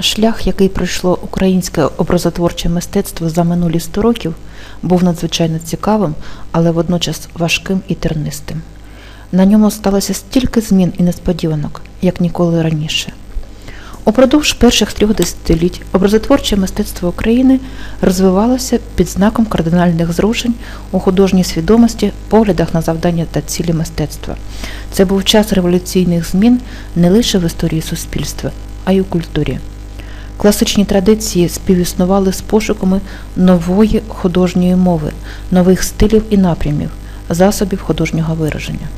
Шлях, який пройшло українське образотворче мистецтво за минулі 100 років, був надзвичайно цікавим, але водночас важким і тернистим. На ньому сталося стільки змін і несподіванок, як ніколи раніше. Упродовж перших трьох десятиліть образотворче мистецтво України розвивалося під знаком кардинальних зрушень у художній свідомості, поглядах на завдання та цілі мистецтва. Це був час революційних змін не лише в історії суспільства, а й у культурі. Класичні традиції співіснували з пошуками нової художньої мови, нових стилів і напрямів, засобів художнього вираження.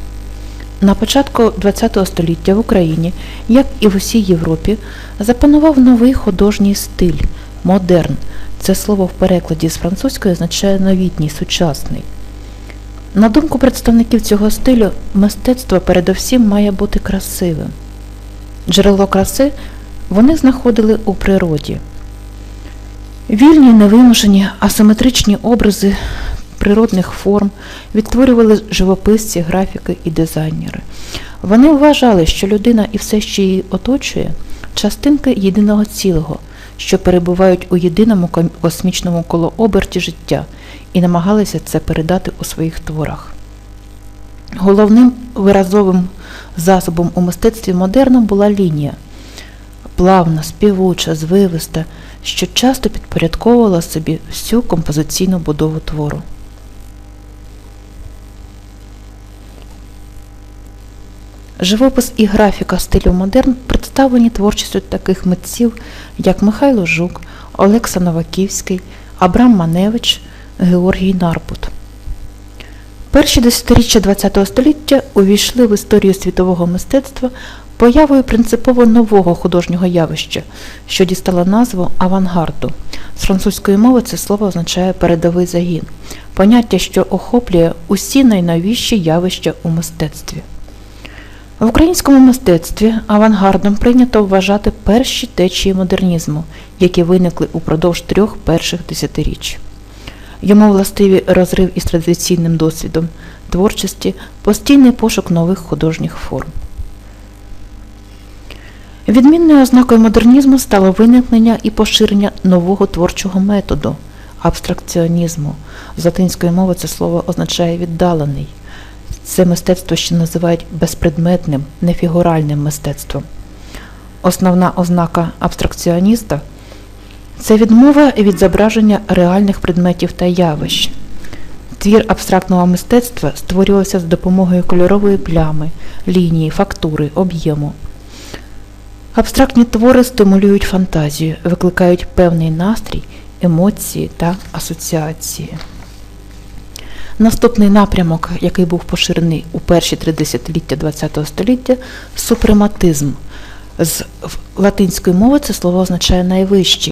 На початку ХХ століття в Україні, як і в усій Європі, запанував новий художній стиль модерн. Це слово в перекладі з французької означає новітній, сучасний. На думку представників цього стилю, мистецтво передовсім має бути красивим. Джерело краси вони знаходили у природі. Вільні, невимушені, асиметричні образи природних форм відтворювали живописці, графіки і дизайнери. Вони вважали, що людина і все, що її оточує, частинки єдиного цілого, що перебувають у єдиному космічному колооберті життя, і намагалися це передати у своїх творах. Головним виразовим засобом у мистецтві модерну була лінія плавна, співуча, звивиста, що часто підпорядковувала собі всю композиційну будову твору. Живопис і графіка стилю модерн представлені творчістю таких митців, як Михайло Жук, Олекса Новаківський, Абрам Маневич, Георгій Нарбут. Перші десятиріччя ХХ століття увійшли в історію світового мистецтва появою принципово нового художнього явища, що дістало назву авангарду. З французької мови це слово означає передовий загін, поняття, що охоплює усі найновіші явища у мистецтві. В українському мистецтві авангардом прийнято вважати перші течії модернізму, які виникли упродовж трьох перших десятиріч. Йому властиві розрив із традиційним досвідом творчості, постійний пошук нових художніх форм. Відмінною ознакою модернізму стало виникнення і поширення нового творчого методу абстракціонізму. З латинської мови це слово означає віддалений. Це мистецтво ще називають безпредметним, нефігуральним мистецтвом. Основна ознака абстракціоніста це відмова від зображення реальних предметів та явищ. Твір абстрактного мистецтва створювався з допомогою кольорової плями, лінії, фактури, об'єму. Абстрактні твори стимулюють фантазію, викликають певний настрій, емоції та асоціації. Наступний напрямок, який був поширений у перші три десятиліття ХХ століття супрематизм. З латинської мови це слово означає найвищий.